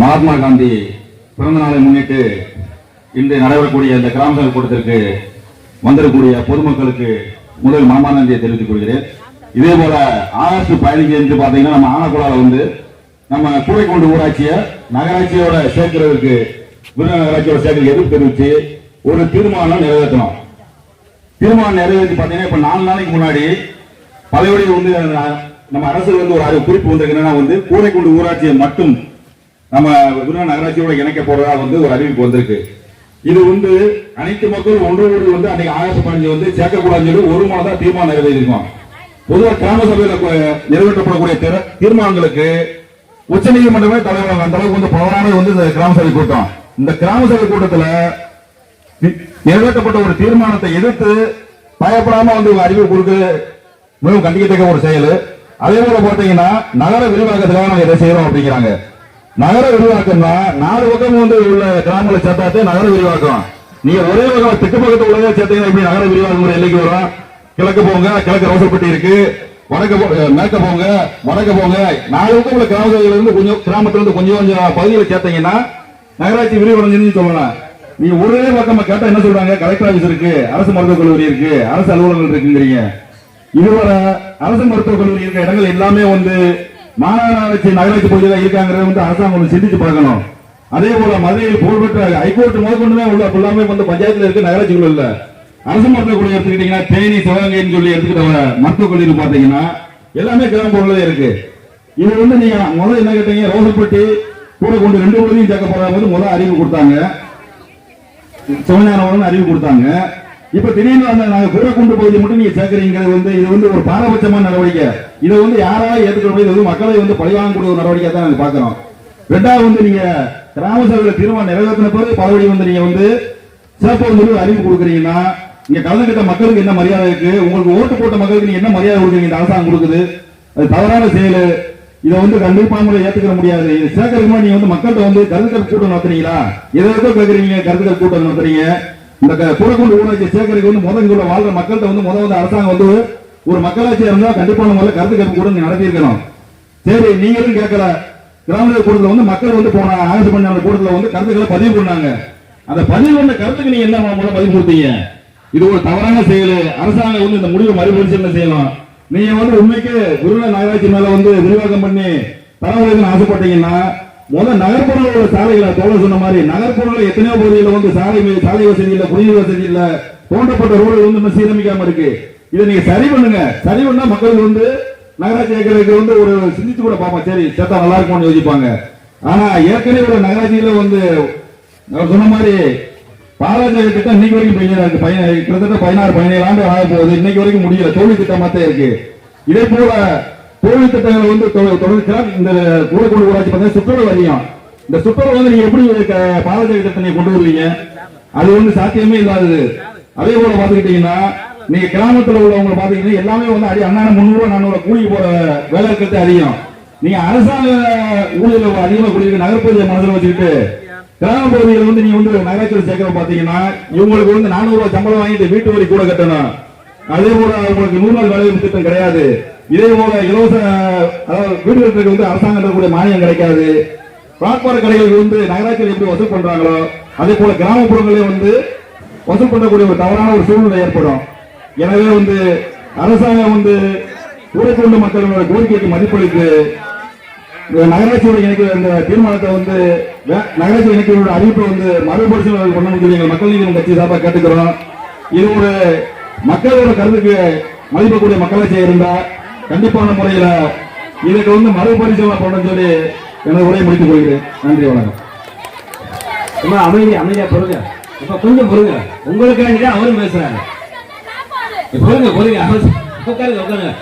மகாத்மா காந்தி பிறந்த நாளை முன்னிட்டு இன்று நடைபெறக்கூடிய இந்த கிராம சபை கூட்டத்திற்கு வந்திருக்கக்கூடிய பொதுமக்களுக்கு முதல் மனமான தெரிவித்துக் கொள்கிறேன். இதே போல ஆகஸ்ட் பதினஞ்சு என்று பார்த்தீங்கன்னா நம்ம ஆனக்குளால வந்து நம்ம கூடைக்கொண்டு ஊராட்சியை நகராட்சியோட சேர்க்கிறதுக்கு விருதுநகர் நகராட்சியோட சேர்க்க எதிர்ப்பு தெரிவித்து ஒரு தீர்மானம் நிறைவேற்றணும். தீர்மானம் நிறைவேற்றி பார்த்தீங்கன்னா இப்போ நாலு நாளைக்கு முன்னாடி பழையபடி வந்து நம்ம அரசு வந்து ஒரு குறிப்பு வந்திருக்கு. என்னன்னா வந்து கூடைக்குண்டு ஊராட்சியை மட்டும் நம்ம விருதுநகர் நகராட்சியோட இணைக்க போறதா வந்து ஒரு அறிவிப்பு வந்திருக்கு. இது வந்து அனைத்து மக்கள் ஒன்று வந்து அன்னைக்கு ஆகஸ்ட் பதினஞ்சு வந்து சேர்க்கக்கூடாதுன்னு சொல்லி ஒரு மாதம் தீர்மானம் நிறைவேறியிருக்கோம் பொதுவாக கிராம சபையில நிறைவேற்றப்படக்கூடிய தீர்மானங்களுக்கு தீர்மானங்களுக்கு உச்சநீதிமன்றமே தலைவர் அந்த அளவுக்கு வந்து பவரான வந்து இந்த கிராம சபை கூட்டம். இந்த கிராம சபை கூட்டத்துல நிறைவேற்றப்பட்ட ஒரு தீர்மானத்தை எதிர்த்து பயப்படாம வந்து ஒரு அறிவு கொடுக்க மிகவும் கண்டிக்கத்தக்க ஒரு செயல். அதே போல பார்த்தீங்கன்னா நகர விரிவாக்கத்துக்காக நாங்கள் இதை செய்யறோம் அப்படிங்கிறாங்க. நகர விரிவாக்கம்னா நாலு பக்கம் வந்து உள்ள கிராமங்களை சேர்த்தாத்தே நகர விரிவாக்கம். நீங்க ஒரே வகை தெற்கு பக்கத்து உள்ளதே சேர்த்தீங்கன்னா எப்படி நகர விரிவாக்கம் எல்லைக்கு வரும்? கிழக்கு போங்க கிழக்கு ரோசப்பட்டி இருக்கு. வடக்க போ- மேற்க போங்க வடக்க போங்க. நாலு பக்கம் உள்ள கிராமத்துல இருந்து கொஞ்சம் கிராமத்துல இருந்து கொஞ்சம் கொஞ்சம் பகுதிகளை சேர்த்தீங்கன்னா நகராட்சி விரிவடைஞ்சுன்னு சொல்லலாம். நீ ஒரே பக்கம் கேட்டா என்ன சொல்றாங்க? கலெக்டர் ஆபீஸ் இருக்கு அரசு மருத்துவக் கல்லூரி இருக்கு அரசு அலுவலகங்கள் இருக்குங்கிறீங்க. இதுவரை அரசு மருத்துவக் கல்லூரி இருக்க இடங்கள் எல்லாமே வந்து மாநகராட்சி நகராட்சி பகுதியில் இருக்காங்கிறத வந்து அரசாங்கம் சிந்திச்சு பார்க்கணும். அதே போல மதுரையில் புகழ்பெற்ற ஹைகோர்ட் முதற்கொண்டுமே உள்ள எல்லாமே வந்து பஞ்சாயத்துல இருக்கு நகராட்சிக்குள்ள இல்ல. அரசு மருத்துவக் கல்லூரி எடுத்துக்கிட்டீங்கன்னா தேனி சிவகங்கைன்னு சொல்லி எடுத்துக்கிட்ட மருத்துவக் கல்லூரி பாத்தீங்கன்னா எல்லாமே கிராமப்புறங்களே இருக்கு. இது வந்து நீங்க முதல்ல என்ன கேட்டீங்க ரோசப்பட்டி கூட கொண்டு ரெண்டு பகுதியும் சேர்க்க போறாங்க முதல் அறிவு கொடுத்தாங்க. சிவஞானவரன் அறிவு கொடுத்தாங்க. இப்ப திடீர்னு அந்த நாங்க கூடக்குண்டு பகுதி மட்டும் நீங்க சேர்க்கறீங்கிறது வந்து இது வந்து ஒரு பாரபட்சமான நடவடிக்கை. இதை வந்து யாராவது ஏற்றுக்கொள்ள முடியாது இது வந்து மக்களை வந்து பழிவாங்கக்கூடிய ஒரு நடவடிக்கை தான் நாங்க பாக்குறோம் ரெண்டாவது வந்து நீங்க கிராம சபையில தீர்மானம் நிறைவேற்றின பிறகு பலபடி வந்து நீங்க வந்து சிறப்பு வந்து அறிவு கொடுக்குறீங்கன்னா இங்க கலந்துகிட்ட மக்களுக்கு என்ன மரியாதை இருக்கு? உங்களுக்கு ஓட்டு போட்ட மக்களுக்கு நீங்க என்ன மரியாதை கொடுக்குறீங்க? இந்த அரசாங்கம் கொடுக்குது. அது தவறான செயல். இதை வந்து கண்டிப்பா முறை ஏத்துக்கிற முடியாது. இது சேர்க்கறதுக்கு முன்னாடி நீங்க வந்து மக்கள்கிட்ட வந்து கருத்துக்கள் கூட்டம் நடத்துறீங்களா எதை எதோ கருத்துக்கள் கூட்டம் நடத்துறீங்க. இந்த க- கூடக்குண்டு ஊராட்சி சேர்க்கறதுக்கு வந்து முதல் இங்க வாழ்ற மக்கள்கிட்ட வந்து முதல் வந்து அரசாங்கம் வந்து ஒரு மக்களாட்சி இருந்தா கண்டிப்பான முதல்ல கருத்து கேட்பு கூட நீங்க நடத்தியிருக்கணும். சரி நீங்களும் கேட்கல. கிராம கூட்டத்தில் வந்து மக்கள் வந்து போன ஆகஸ்ட் பண்ண அந்த கூட்டத்தில் வந்து கருத்துக்களை பதிவு பண்ணாங்க. அந்த பதிவு பண்ண கருத்துக்கு நீங்க என்ன முதல்ல பதிவு கொடுத்தீங்க? இது ஒரு தவறான செயல். அரசாங்கம் வந்து இந்த முடிவை மறுபரிசீலனை செய்யணும்? நீங்க வந்து உண்மைக்கு குருநாத நகராட்சி மேல வந்து விரிவாக்கம் பண்ணி பரவாயில்லைன்னு ஆசைப்பட்டீங்கன்னா முதல் நகர்ப்புறங்களோட உள்ள சாலைகளை தோழ சொன்ன மாதிரி. நகர்ப்புறங்கள் எத்தனையோ பகுதியில் வந்து சாலை சாலை வசதி இல்லை குடிநீர் வசதி இல்லை தோண்டப்பட்ட ரோடு வந்து இன்னும் சீரமைக்காம இருக்கு. இதை நீங்க சரி பண்ணுங்க. சரி பண்ணா மக்கள் வந்து நகராட்சி இயக்கிறதுக்கு வந்து ஒரு சிந்திச்சு கூட பார்ப்போம். சரி சேர்த்தா நல்லா இருக்கும்னு யோசிப்பாங்க. ஆனா ஏற்கனவே ஒரு நகராட்சியில வந்து நான் சொன்ன மாதிரி பாலாஜி திட்டம் இன்னைக்கு வரைக்கும் இருக்கு. பையன் கிட்டத்தட்ட பதினாறு பதினேழு ஆண்டு ஆக போகுது. இன்னைக்கு வரைக்கும் முடியல. தோல்வி திட்டமாத்தே தான் இருக்கு. இதே போல தோல்வி திட்டங்களை வந்து தொடர்கிறார் இந்த கூடக்கூடு ஊராட்சி பார்த்தீங்கன்னா சுற்றுலா வரியும் இந்த சுற்றுலா வந்து நீங்க எப்படி க- பாலாஜி திட்டத்தை கொண்டு வருவீங்க? அது வந்து சாத்தியமே இல்லாதது. அதே போல பாத்துக்கிட்டீங்கன்னா நீங்க கிராமத்துல உள்ளவங்க பாத்தீங்கன்னா எல்லாமே வந்து அடி அண்ணான முந்நூறு நானூறு கூலி போற வேலை இருக்கிறது அதிகம். நீங்க அரசாங்க ஊழியர்கள் அதிகமா கூடிய நகர்பகுதியை மனதில் வச்சுக்கிட்டு கிராம பகுதியில் வந்து நீங்க வந்து நகராட்சியில் சேர்க்கிற பாத்தீங்கன்னா இவங்களுக்கு வந்து நானூறு ரூபாய் சம்பளம் வாங்கிட்டு வீட்டு வரி கூட கட்டணும். அதே போல உங்களுக்கு நூறு நாள் வேலை திட்டம் கிடையாது. இதே போல இலவச அதாவது வீடு வந்து அரசாங்கம் கூட மானியம் கிடைக்காது. பிளாட்பார கடைகளுக்கு வந்து நகராட்சியில் எப்படி வசூல் பண்றாங்களோ அதே போல கிராமப்புறங்களே வந்து வசூல் பண்ணக்கூடிய ஒரு தவறான ஒரு சூழ்நிலை ஏற்படும். எனவே வந்து அரசாங்கம் வந்து ஊரைக்கொண்டு மக்களோட கோரிக்கைக்கு மதிப்பளித்து இந்த நகராட்சியோட இணைக்கிற இந்த தீர்மானத்தை வந்து நகராட்சி இணைக்கிறோட அறிவிப்பை வந்து மறுபரிசீலனை பண்ண வந்து எங்கள் மக்கள் நீதி கட்சி சார்பாக கேட்டுக்கிறோம். இது ஒரு மக்களோட கருத்துக்கு மதிப்பக்கூடிய மக்களாட்சியாக இருந்தால் கண்டிப்பான முறையில இதுக்கு வந்து மறுபரிசீலனை பண்ண சொல்லி எனது உரையை முடித்துக் கொள்கிறேன். நன்றி வணக்கம். அம்மா அமைதி அமைதியா பொருங்க இப்ப கொஞ்சம் பொருங்க உங்களுக்காண்டி அவரும் பேசுறாங்க பொருங்க பொருங்க உட்காருங்க உட்காருங்க.